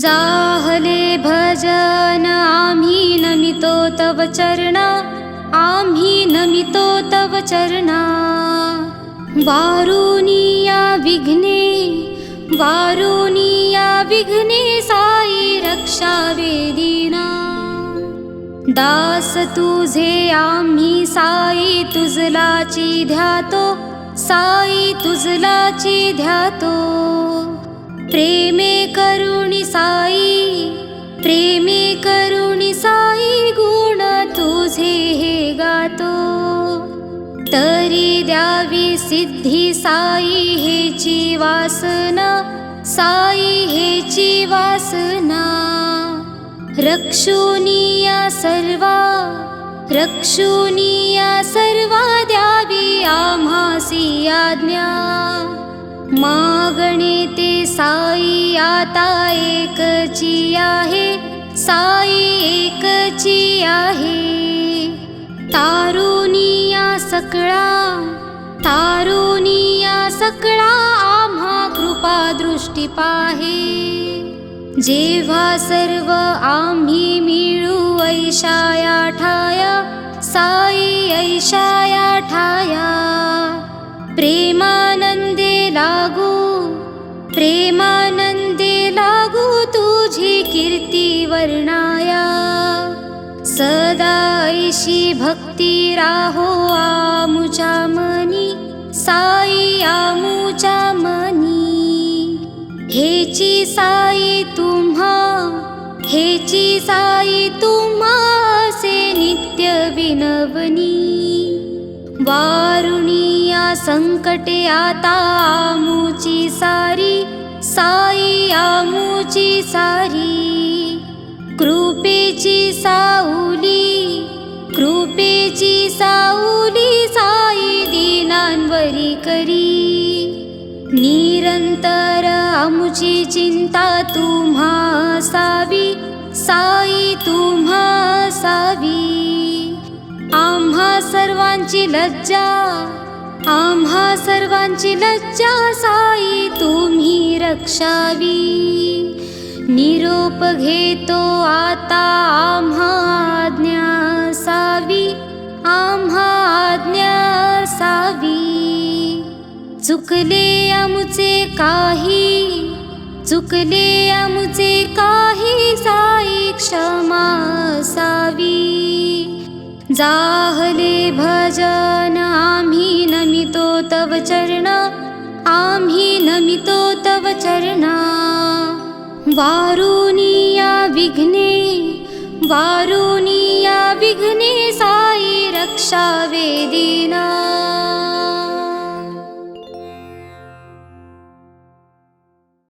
जाहले भजन आम्ही नमितो तव चरणा आम्ही नमितो तव चरणा। वारुनिया विघ्ने वारुनिया विघ्ने साई रक्षा वेदिना। दास तुझे आम्ही साई तुझलाची ध्यातो साई तुझलाची ध्यातो प्रेमे करुणी साई प्रेमे करुणी साई गुण तुझे हे गातो। तरी द्यावी सिद्धी साई हेची वासना साई हेची वासना रक्षुनिया सर्वा रक्षुनिया सर्वा द्यावी आम्हासी आज्ञा मागणे ते साई आता एकची आहे साई एकची आहे तारुनिया सकळा तारुनिया सकळा आम्हा कृपा दृष्टी पाहे। जेव्हा सर्व आम्ही मिळू ऐशाया ठाया साई ऐशाया ठाया। प्रेमानंदे प्रेमानंदे लागू कीर्ती वर्णाया। सदा ऐशी भक्ती राहो आमुच्या मनी साई आमुच्या मनी। हेची साई तुम्हा हेची साई तुम्हा से नित्य विनवनी। वारुणिया संकटे आमुची सारी साई आमुची सारी. कृपेची साऊली कृपेची साऊली साई दिनांवरी करी. निरंतर आमुची चिंता तुम्हा सावी साई तुम्हा सावी आम्हा सर्वांची लज्जा सर्वांची लज्जा साई तुम्ही रक्षावी. निरोप घेतो आता आम्हा आज्ञा सावी. आम्हा आज्ञा सावी. चुकले आमुचे काही चुकले आमुचे काही साई क्षमा सावी जाहले भजन आम्ही नमितो तव चरणा आम्ही नमितो तव चरणा। वारुनिया विघ्ने वारुनिया विघ्ने साई रक्षा वेदिना